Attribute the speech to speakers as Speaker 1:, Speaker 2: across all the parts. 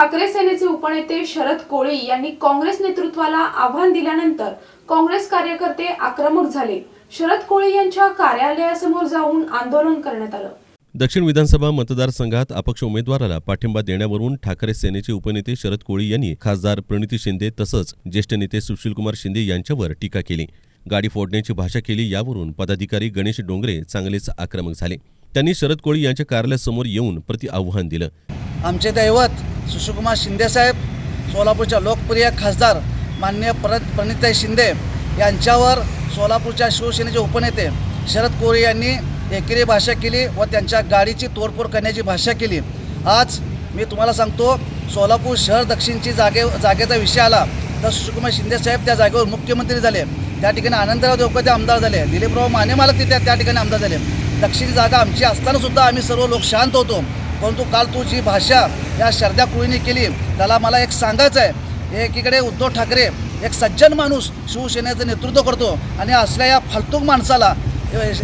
Speaker 1: ठाकरे सेनेचे उपनेते शरद कोळी यांनी काँग्रेस नेतृत्वाला आव्हान दिल्यानंतर काँग्रेस कार्यकर्ते आक्रमक झाले. शरद कोळी यांच्या कार्यालयासमोर जाऊन आंदोलन करण्यात आलं.
Speaker 2: दक्षिण विधानसभा मतदारसंघात अपक्ष उमेदवाराला पाठिंबा देण्यावरून ठाकरे सेनेचे उपनेते शरद कोळी यांनी खासदार प्रणिती शिंदे तसंच ज्येष्ठ नेते सुशीलकुमार शिंदे यांच्यावर टीका केली. गाडी फोडण्याची भाषा केली यावरून पदाधिकारी गणेश डोंगरे चांगलेच आक्रमक झाले. त्यांनी शरद कोळी यांच्या कार्यालयासमोर येऊन प्रति आव्हान दिलं.
Speaker 3: आमचे दैवत सुशीलकुमार शिंदेसाहेब सोलापूरच्या लोकप्रिय खासदार मान्य परत प्रणिताई शिंदे यांच्यावर सोलापूरच्या शिवसेनेचे उपनेते शरद कोरे यांनी एकेरी भाषा केली व त्यांच्या गाडीची तोडफोड करण्याची भाषा केली. आज मी तुम्हाला सांगतो सोलापूर शहर दक्षिणची जागे जागेचा विषय आला तर सुशीलकुमार शिंदेसाहेब त्या जागेवर मुख्यमंत्री झाले. त्या ठिकाणी आनंदराव देवकते आमदार झाले. दिलीपराव माने मालक तिथे त्या ठिकाणी आमदार झाले. दक्षिण जागा आमची असतानासुद्धा आम्ही सर्व लोक शांत होतो. परंतु काल तू जी भाषा या श्रद्धा कुळीने केली त्याला मला एक सांगायचं आहे एकीकडे उद्धव ठाकरे एक सज्जन माणूस शिवसेनेचं नेतृत्व करतो आणि असल्या या फालतूक माणसाला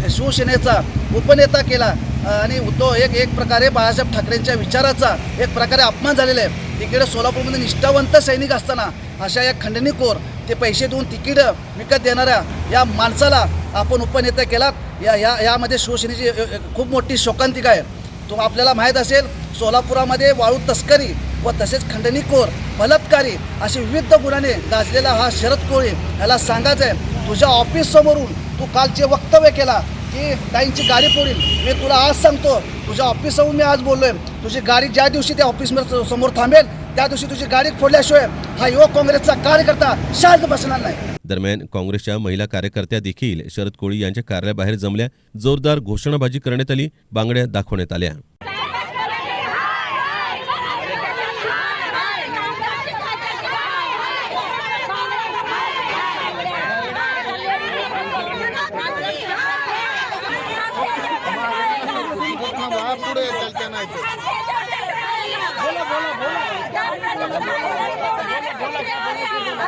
Speaker 3: शिवसेनेचा उपनेता केला. आणि उद्धव एक एक प्रकारे बाळासाहेब ठाकरेंच्या विचाराचा एक प्रकारे अपमान झालेला आहे. तिकडे सोलापूरमध्ये निष्ठावंत सैनिक असताना अशा या खंडणीकोर ते पैसे देऊन तिकीट विकत देणाऱ्या या माणसाला आपण उपनेता केला या या यामध्ये शिवसेनेची खूप मोठी शोकांतिका आहे. तो आपल्याला माहीत असेल सोलापुरामध्ये वाळू तस्करी व तसेच खंडणीखोर बलात्कारी असे विविध गुन्ह्याने गाजलेला हा शरद कोळी. याला सांगायचं आहे तुझ्या ऑफिससमोरून तू तू कालचे वक्तव्य केला की काहींची गाडी फोडील मी तुला आज सांगतो तुझ्या ऑफिसवरून मी आज बोललोय. तुझी गाडी ज्या दिवशी त्या ऑफिसमध्ये समोर थांबेल त्या दिवशी तुझी गाडी फोडल्याशिवाय हा युवक काँग्रेसचा कार्यकर्ता शांत बसणार नाही.
Speaker 2: दरम्यान काँग्रेसच्या महिला कार्यकर्त्या देखील शरद कोळी यांच्या कार्याबाहेर जमल्या. जोरदार घोषणाबाजी करण्यात आली. बांगड्या दाखवण्यात आल्या.